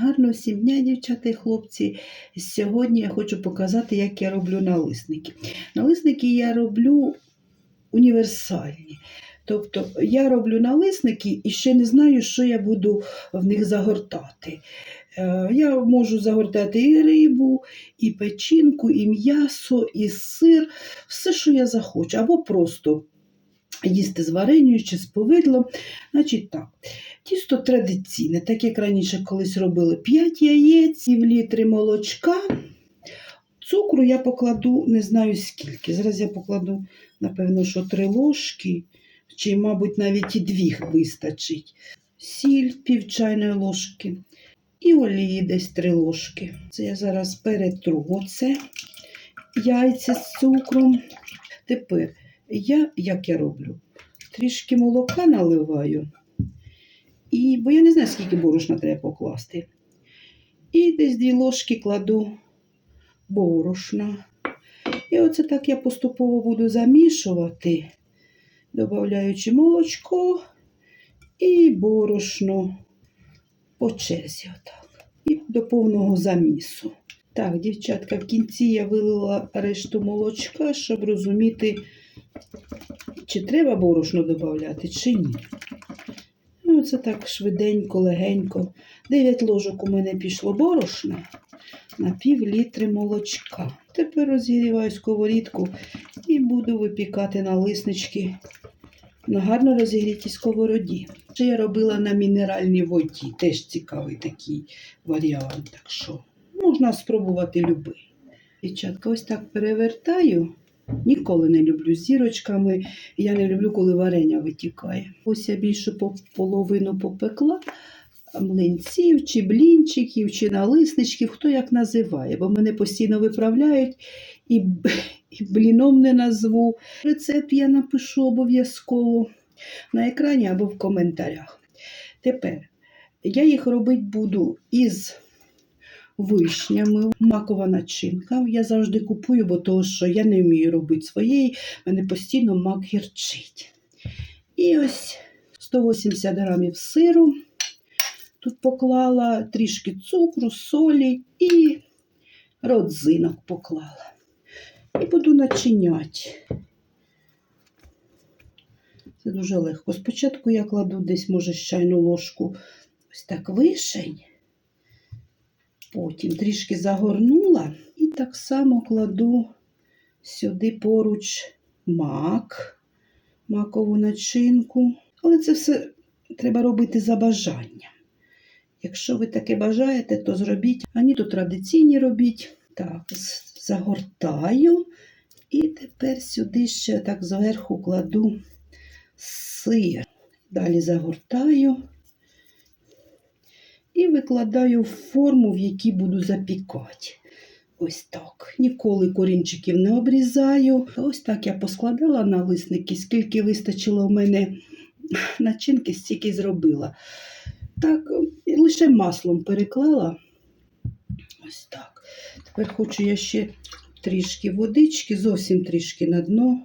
Гарного всім дня, дівчата і хлопці. Сьогодні я хочу показати, як я роблю налисники. Налисники я роблю універсальні. Тобто я роблю налисники і ще не знаю, що я буду в них загортати. Е, Я можу загортати і рибу, і печінку, і м'ясо, і сир, все, що я захочу, або просто їсти з варенню чи з повидлом. Значить так, тісто традиційне, так як раніше колись робили 5 яєць, пів літри молочка. Цукру я покладу не знаю скільки. Зараз я покладу, напевно, що 3 ложки, чи, мабуть, навіть і 2 вистачить. Сіль пів чайної ложки. І олії десь 3 ложки. Це я зараз перетру оце яйця з цукром. Тепер я, як я роблю, трішки молока наливаю, і, бо я не знаю, скільки борошна треба покласти. І десь дві ложки кладу борошна. І оце так я поступово буду замішувати, додаючи молочко і борошно по черзі. Отак. І до повного замісу. Так, дівчатка, в кінці я вилила решту молочка, щоб розуміти, чи треба борошно додати, чи ні. Ну, це так швиденько, легенько. 9 ложок у мене пішло борошна на пів літри молочка. Тепер розігріваю сковорідку і буду випікати налиснички на гарно розігрітій сковороді. Це я робила на мінеральній воді. Теж цікавий такий варіант. Так що можна спробувати любий. Дівчатка, ось так перевертаю. Ніколи не люблю зірочками. Я не люблю, коли варення витікає. Ось я більше по половину попекла млинців, чи блінчиків, чи налисничків, хто як називає, бо мене постійно виправляють і, і бліном не назву. Рецепт я напишу обов'язково на екрані або в коментарях. Тепер я їх робити буду із вишнями, макова начинка. Я завжди купую, бо того, що я не вмію робити своєї, мене постійно мак гірчить. І ось 180 грамів сиру. Тут поклала трішки цукру, солі і родзинок поклала. І буду начиняти. Це дуже легко. Спочатку я кладу десь, може, чайну ложку ось так вишень. Потім трішки загорнула і так само кладу сюди поруч мак, макову начинку. Але це все треба робити за бажанням. Якщо ви таке бажаєте, то зробіть. Ані то традиційні робіть. Так, загортаю. І тепер сюди ще так зверху кладу сир. Далі загортаю і викладаю в форму, в якій буду запікати. Ось так. Ніколи корінчиків не обрізаю. Ось так я поскладала налисники, скільки вистачило в мене начинки, стільки зробила. Так, і лише маслом переклала. Ось так. Тепер хочу я ще трішки водички, зовсім трішки на дно.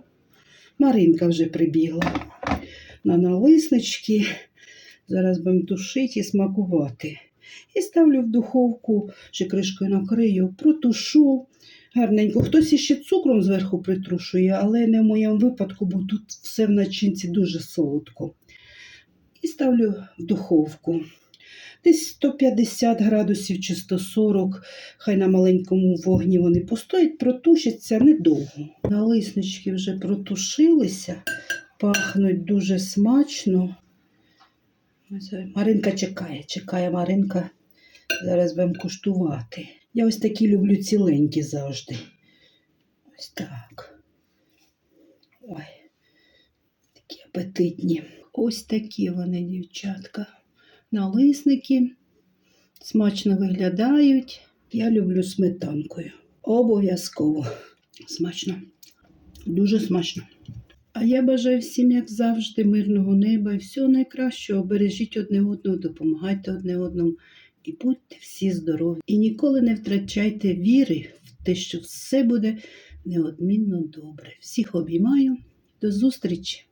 Маринка вже прибігла на налиснички. Зараз будемо тушити і смакувати. І ставлю в духовку, чи кришкою накрию, протушу гарненько. Хтось іще цукром зверху притрушує, але не в моєму випадку, бо тут все в начинці дуже солодко. І ставлю в духовку. Десь 150 градусів чи 140, хай на маленькому вогні вони постоять, протушаться недовго. Налиснички вже протушилися, пахнуть дуже смачно. Маринка чекає, чекає Маринка. Зараз будемо куштувати. Я ось такі люблю ціленькі завжди. Ось так. Ой, такі апетитні. Ось такі вони, дівчатка. Налисники. Смачно виглядають. Я люблю сметанкою. Обов'язково. Смачно. Дуже смачно. А я бажаю всім, як завжди, мирного неба і всього найкращого. Бережіть одне одного, допомагайте одне одному і будьте всі здорові. І ніколи не втрачайте віри в те, що все буде неодмінно добре. Всіх обіймаю. До зустрічі!